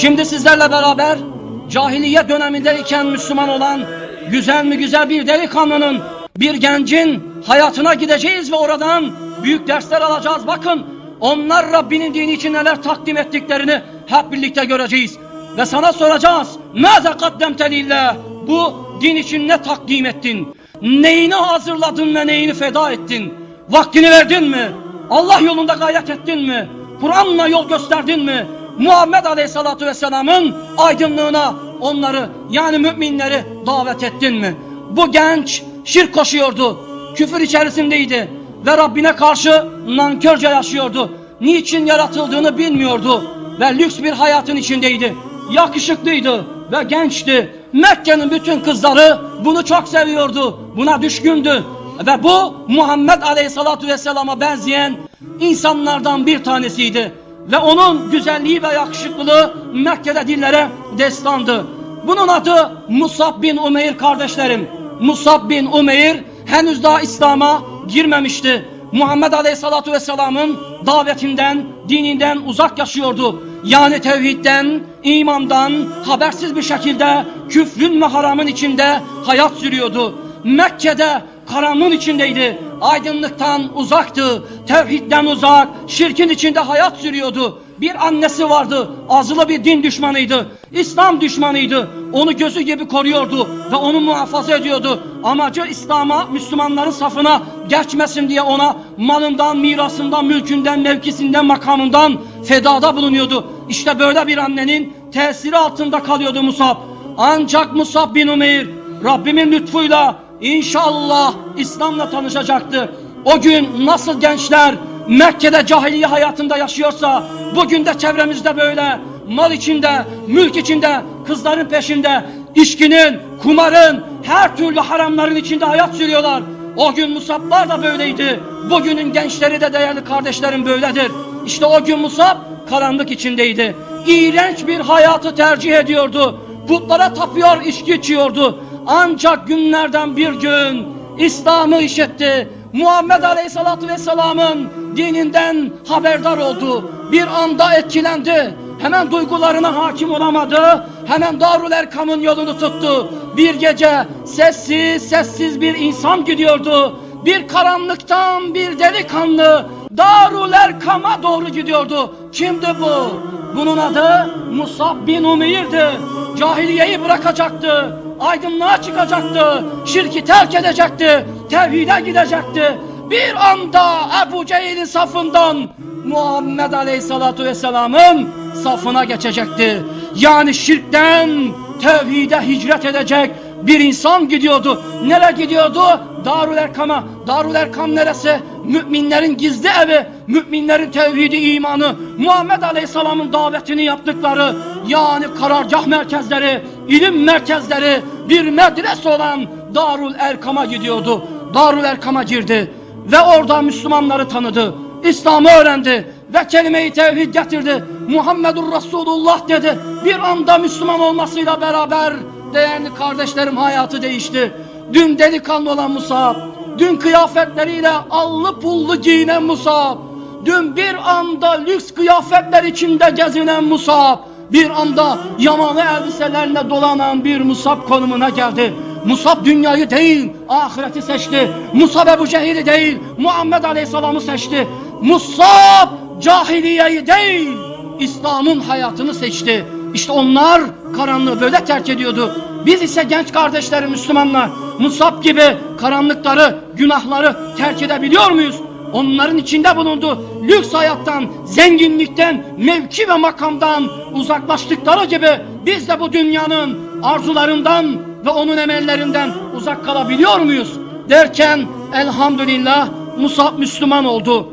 Şimdi sizlerle beraber cahiliye dönemindeyken Müslüman olan güzel mi güzel bir delikanlının, bir gencin hayatına gideceğiz ve oradan büyük dersler alacağız. Bakın onlar Rabbinin dini için neler takdim ettiklerini hep birlikte göreceğiz. Ve sana soracağız. Mâze kaddemte lillah? Bu din için ne takdim ettin? Neyini hazırladın ve neyini feda ettin? Vaktini verdin mi? Allah yolunda gayret ettin mi? Kur'an'la yol gösterdin mi? Muhammed Aleyhisselatü Vesselam'ın aydınlığına onları yani müminleri davet ettin mi? Bu genç şirk koşuyordu. Küfür içerisindeydi. Ve Rabbine karşı nankörce yaşıyordu. Niçin yaratıldığını bilmiyordu. Ve lüks bir hayatın içindeydi. Yakışıklıydı ve gençti. Mekke'nin bütün kızları bunu çok seviyordu. Buna düşkündü. Ve bu Muhammed Aleyhisselatü Vesselam'a benzeyen insanlardan bir tanesiydi. Ve onun güzelliği ve yakışıklılığı Mekke'de dillere destandı. Bunun adı Musab bin Umeyr kardeşlerim. Musab bin Umeyr henüz daha İslam'a girmemişti. Muhammed Aleyhisselatü Vesselam'ın davetinden, dininden uzak yaşıyordu. Yani tevhidden, imandan habersiz bir şekilde küfrün ve haramın içinde hayat sürüyordu. Mekke'de karanlığın içindeydi. Aydınlıktan uzaktı. Tevhidden uzak, şirkin içinde hayat sürüyordu. Bir annesi vardı. Azılı bir din düşmanıydı. İslam düşmanıydı. Onu gözü gibi koruyordu ve onu muhafaza ediyordu. Amacı İslam'a, Müslümanların safına geçmesin diye ona malından, mirasından, mülkünden, mevkisinden, makamından fedada bulunuyordu. İşte böyle bir annenin tesiri altında kalıyordu Musab. Ancak Musab bin Umeyr Rabbimin lütfuyla İnşallah İslam'la tanışacaktı. O gün nasıl gençler Mekke'de cahiliye hayatında yaşıyorsa bugün de çevremizde böyle mal içinde, mülk içinde, kızların peşinde, içkinin, kumarın, her türlü haramların içinde hayat sürüyorlar. O gün Musablar da böyleydi. Bugünün gençleri de değerli kardeşlerim böyledir. İşte o gün Musab karanlık içindeydi. İğrenç bir hayatı tercih ediyordu. Putlara tapıyor, içki içiyordu. Ancak günlerden bir gün İslam'ı işitti. Muhammed Aleyhisselatü Vesselam'ın dininden haberdar oldu. Bir anda etkilendi. Hemen duygularına hakim olamadı. Hemen Darül Erkam'ın yolunu tuttu. Bir gece sessiz sessiz bir insan gidiyordu. Bir karanlıktan bir delikanlı Darül Erkam'a doğru gidiyordu. Kimdi bu? Bunun adı Musab bin Umeyr'di. Cahiliyeyi bırakacaktı. Aydınlığa çıkacaktı. Şirki terk edecekti. Tevhide gidecekti. Bir anda Ebu Cehil'in safından Muhammed Aleyhisselatü Vesselam'ın safına geçecekti. Yani şirkten tevhide hicret edecek bir insan gidiyordu. Nereye gidiyordu? Darül Erkam'a. Darül Erkam neresi? Müminlerin gizli evi, müminlerin tevhidi imanı, Muhammed Aleyhisselam'ın davetini yaptıkları, yani karargah merkezleri, ilim merkezleri, bir medrese olan Darül Erkam'a gidiyordu. Darül Erkam'a girdi ve orada Müslümanları tanıdı. İslam'ı öğrendi ve kelime-i tevhid getirdi. Muhammedur Resulullah dedi. Bir anda Müslüman olmasıyla beraber değerli kardeşlerim hayatı değişti. Dün delikanlı olan Musab, dün kıyafetleriyle allı pullu giyinen Musab, dün bir anda lüks kıyafetler içinde gezinen Musab, bir anda yamalı elbiselerle dolanan bir Musab konumuna geldi. Musab dünyayı değil, ahireti seçti. Musab Ebu Cehil'i değil, Muhammed Aleyhisselam'ı seçti. Musab cahiliyeyi değil, İslam'ın hayatını seçti. İşte onlar karanlığı böyle terk ediyordu. Biz ise genç kardeşlerim Müslümanlar Musab gibi karanlıkları, günahları terk edebiliyor muyuz? Onların içinde bulundu. Lüks hayattan, zenginlikten, mevki ve makamdan uzaklaştıkları gibi biz de bu dünyanın arzularından ve onun emellerinden uzak kalabiliyor muyuz? Derken elhamdülillah Musab Müslüman oldu.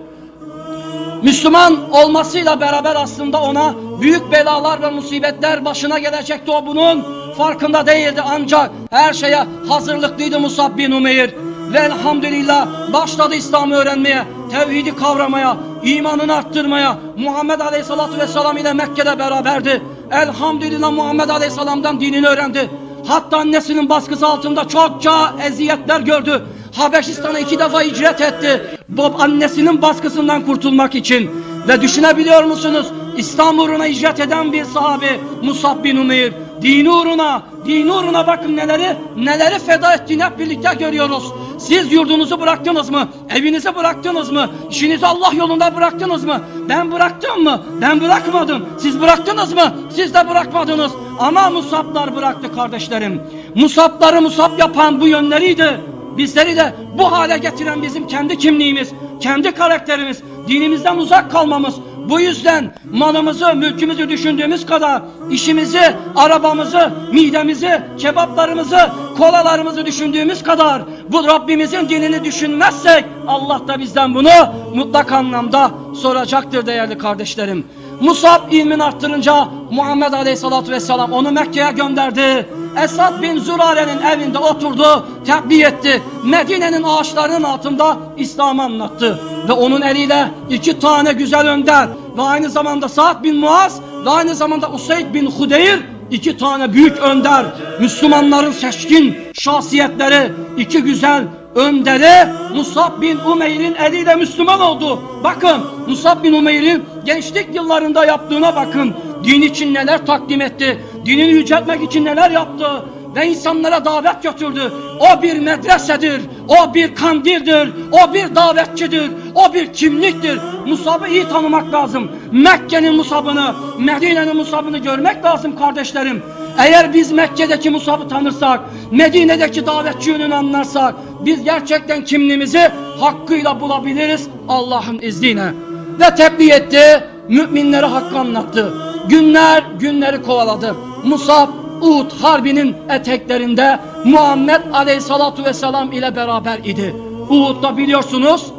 Müslüman olmasıyla beraber aslında ona büyük belalar ve musibetler başına gelecekti o bunun farkında değildi ancak her şeye hazırlıklıydı Musab bin Umeyr ve elhamdülillah başladı İslam'ı öğrenmeye, tevhidi kavramaya, imanını arttırmaya. Muhammed Aleyhisselatü Vesselam ile Mekke'de beraberdi. Elhamdülillah Muhammed Aleyhisselam'dan dinini öğrendi. Hatta annesinin baskısı altında çokça eziyetler gördü. Habeşistan'a iki defa hicret etti. Bob annesinin baskısından kurtulmak için. Ve düşünebiliyor musunuz? İslam uğruna icret eden bir sahabi Musab bin Umeyr. Dini uğruna, dini uğruna bakın neleri, neleri feda ettiğini hep birlikte görüyoruz. Siz yurdunuzu bıraktınız mı? Evinizi bıraktınız mı? İşinizi Allah yolunda bıraktınız mı? Ben bıraktım mı? Ben bırakmadım. Siz bıraktınız mı? Siz de bırakmadınız. Ama Musablar bıraktı kardeşlerim. Musabları Musab yapan bu yönleriydi. Bizleri de bu hale getiren bizim kendi kimliğimiz, kendi karakterimiz, dinimizden uzak kalmamız. Bu yüzden malımızı, mülkümüzü düşündüğümüz kadar işimizi, arabamızı, midemizi, kebaplarımızı, kolalarımızı düşündüğümüz kadar bu Rabbimizin dinini düşünmezsek Allah da bizden bunu mutlak anlamda soracaktır değerli kardeşlerim. Musab ilmin arttırınca Muhammed Aleyhisselatü Vesselam onu Mekke'ye gönderdi. Esad bin Zürare'nin evinde oturdu, tebliğ etti. Medine'nin ağaçlarının altında İslam'ı anlattı. Ve onun eliyle iki tane güzel önder ve aynı zamanda Sa'd bin Muaz ve aynı zamanda Usayd bin Hudeyr iki tane büyük önder, Müslümanların seçkin şahsiyetleri, iki güzel önderi Musab bin Umeyr'in eliyle Müslüman oldu. Bakın Musab bin Umeyr'in gençlik yıllarında yaptığına bakın. Din için neler takdim etti, dinini yüceltmek için neler yaptı ve insanlara davet götürdü. O bir medresedir, o bir kandildir, o bir davetçidir, o bir kimliktir. Musab'ı iyi tanımak lazım. Mekke'nin Musab'ını, Medine'nin Musab'ını görmek lazım kardeşlerim. Eğer biz Mekke'deki Musab'ı tanırsak, Medine'deki davetçi yönünü anlarsak, biz gerçekten kimliğimizi hakkıyla bulabiliriz Allah'ın izniyle. Ve tebliğ etti, müminlere hakkı anlattı. Günler günleri kovaladı. Musab Uhud harbinin eteklerinde Muhammed Aleyhissalatu vesselam ile beraber idi. Uhud'da biliyorsunuz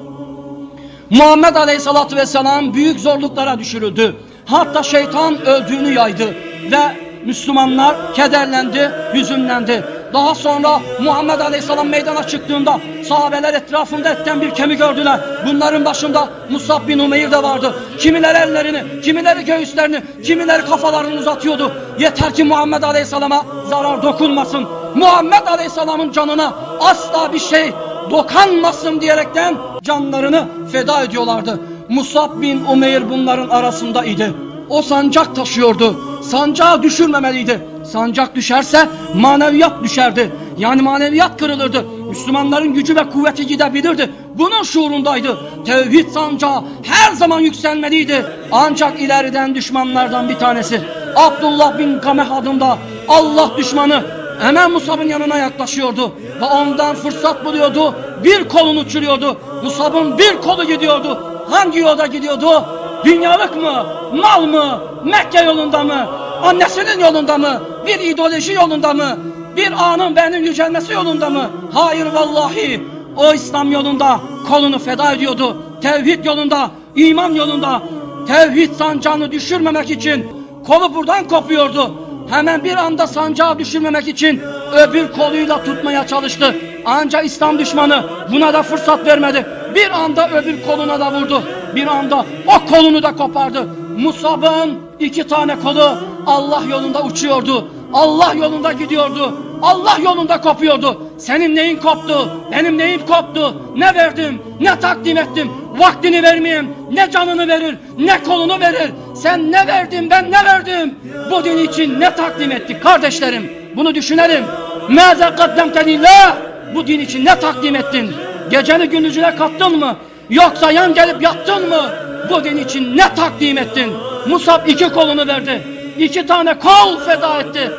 Muhammed Aleyhisselatü Vesselam büyük zorluklara düşürüldü. Hatta şeytan öldüğünü yaydı ve Müslümanlar kederlendi, hüzünlendi. Daha sonra Muhammed Aleyhisselam meydana çıktığında sahabeler etrafında etten bir kemik gördüler. Bunların başında Musab bin Umeyr de vardı. Kimileri ellerini, kimileri göğüslerini, kimileri kafalarını uzatıyordu. Yeter ki Muhammed Aleyhisselam'a zarar dokunmasın. Muhammed Aleyhisselam'ın canına asla bir şey dokanmasın diyerekten canlarını feda ediyorlardı. Musab bin Umeyr bunların arasında idi. O sancak taşıyordu. Sancağı düşürmemeliydi. Sancak düşerse maneviyat düşerdi. Yani maneviyat kırılırdı. Müslümanların gücü ve kuvveti gidebilirdi. Bunun şuurundaydı. Tevhid sancağı her zaman yükselmeliydi. Ancak ileriden düşmanlardan bir tanesi Abdullah bin Kameh adında Allah düşmanı Hemen Musab'ın yanına yaklaşıyordu ve ondan fırsat buluyordu. Bir kolunu uçuruyordu. Musab'ın bir kolu gidiyordu. Hangi yolda gidiyordu? Dünyalık mı? Mal mı? Mekke yolunda mı? Annesinin yolunda mı? Bir ideoloji yolunda mı? Bir anın benim yücelmesi yolunda mı? Hayır vallahi. O İslam yolunda kolunu feda ediyordu. Tevhid yolunda, iman yolunda. Tevhid sancağını düşürmemek için kolu buradan kopuyordu. Hemen bir anda sancağı düşürmemek için öbür koluyla tutmaya çalıştı. Ancak İslam düşmanı buna da fırsat vermedi. Bir anda öbür koluna da vurdu. Bir anda o kolunu da kopardı. Musab'ın iki tane kolu Allah yolunda uçuyordu. Allah yolunda gidiyordu. Allah yolunda kopuyordu. Senin neyin koptu? Benim neyim koptu? Ne verdim? Ne takdim ettim? Vaktini vermeyeyim. Ne canını verir? Ne kolunu verir? Sen ne verdin? Ben ne verdim? Bu din için ne takdim ettik kardeşlerim? Bunu düşünelim. Mâze kaddemte lillah? Bu din için ne takdim ettin? Geceni gündüzüne kattın mı? Yoksa yan gelip yattın mı? Bu din için ne takdim ettin? Musab iki kolunu verdi. İki tane kol feda etti.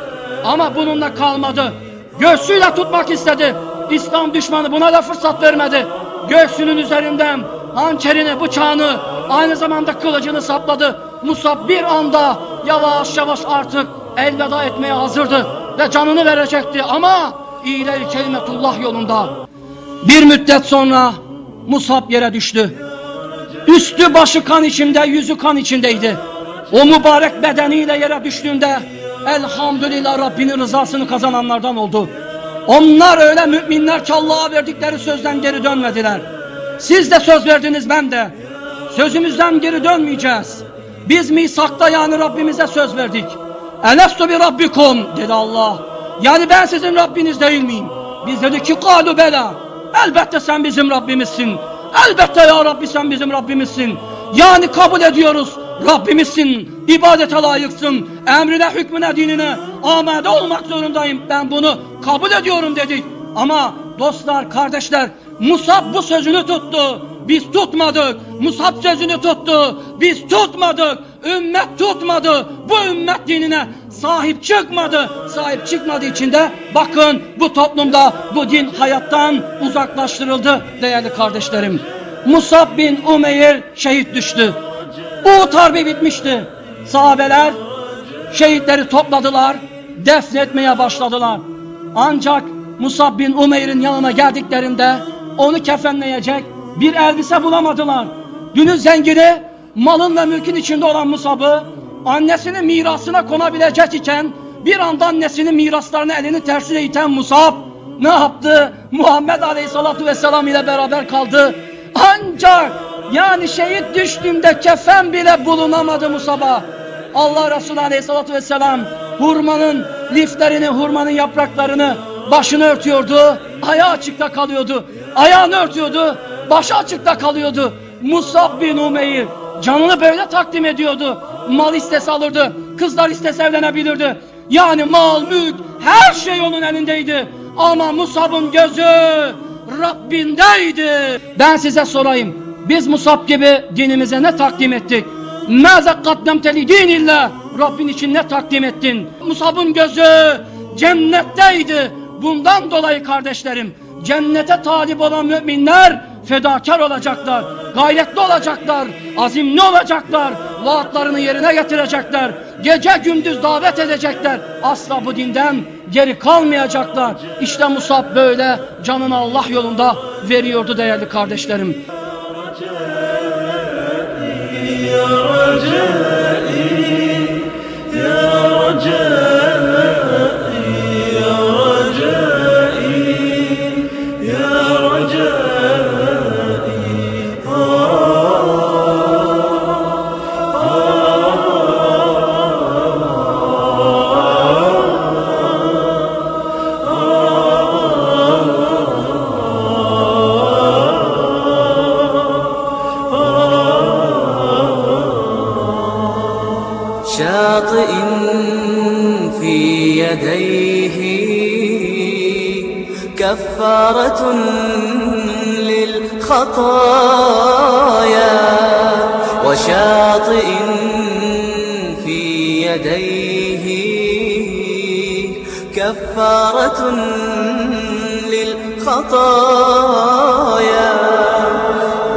Ama bununla kalmadı. Göğsüyle tutmak istedi. İslam düşmanı buna da fırsat vermedi. Göğsünün üzerinden hançerini, bıçağını, aynı zamanda kılıcını sapladı. Musab bir anda yavaş yavaş artık elveda etmeye hazırdı. Ve canını verecekti ama ileri kelimetullah yolunda. Bir müddet sonra Musab yere düştü. Üstü başı kan içinde, yüzü kan içindeydi. O mübarek bedeniyle yere düştüğünde elhamdülillah Rabbinin rızasını kazananlardan oldu. Onlar öyle müminler ki Allah'a verdikleri sözden geri dönmediler. Siz de söz verdiniz ben de. Sözümüzden geri dönmeyeceğiz. Biz misakta yani Rabbimize söz verdik. Elestu bi rabbikum dedi Allah. Yani ben sizin Rabbiniz değil miyim? Biz dedik ki kalu bela. Elbette sen bizim Rabbimizsin. Elbette ya Rabbi sen bizim Rabbimizsin. Yani kabul ediyoruz. Rabbimizsin, ibadete layıksın, emrine, hükmüne, dinine amade olmak zorundayım. Ben bunu kabul ediyorum dedik. Ama dostlar, kardeşler, Musab bu sözünü tuttu. Biz tutmadık. Musab sözünü tuttu. Biz tutmadık. Ümmet tutmadı. Bu ümmet dinine sahip çıkmadı. Sahip çıkmadığı için de bakın bu toplumda bu din hayattan uzaklaştırıldı değerli kardeşlerim. Musab bin Umeyr şehit düştü. Uhud harbi bitmişti. Sahabeler şehitleri topladılar, defnetmeye başladılar. Ancak Musab bin Umeyr'in yanına geldiklerinde onu kefenleyecek bir elbise bulamadılar. Dünün zengini malın ve mülkün içinde olan Musab'ı annesinin mirasına konabilecek iken bir anda annesinin miraslarını elini tersine iten Musab ne yaptı? Muhammed Aleyhisselatü Vesselam ile beraber kaldı. Ancak yani şehit düştüğünde kefen bile bulunamadı Musab'a. Allah Resulü Aleyhisselatü Vesselam hurmanın liflerini, hurmanın yapraklarını başını örtüyordu. Ayağı açıkta kalıyordu. Ayağını örtüyordu. Başı açıkta kalıyordu. Musab bin Umeyr canını böyle takdim ediyordu. Mal istese alırdı. Kızlar istese evlenebilirdi. Yani mal, mülk, her şey onun elindeydi. Ama Musab'ın gözü Rabbindeydi. Ben size sorayım. Biz Musab gibi dinimize ne takdim ettik? Mâze kaddemte li dinillah. Rabbin için ne takdim ettin? Musab'ın gözü cennetteydi. Bundan dolayı kardeşlerim cennete talip olan müminler fedakar olacaklar, gayretli olacaklar, azimli olacaklar, vaatlarını yerine getirecekler, gece gündüz davet edecekler, asla bu dinden geri kalmayacaklar. İşte Musab böyle canını Allah yolunda veriyordu değerli kardeşlerim. يا رجائي يا رجائي كفارة للخطايا وشاطئ في يديه كفارة للخطايا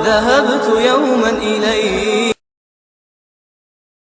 ذهبت يوما إليه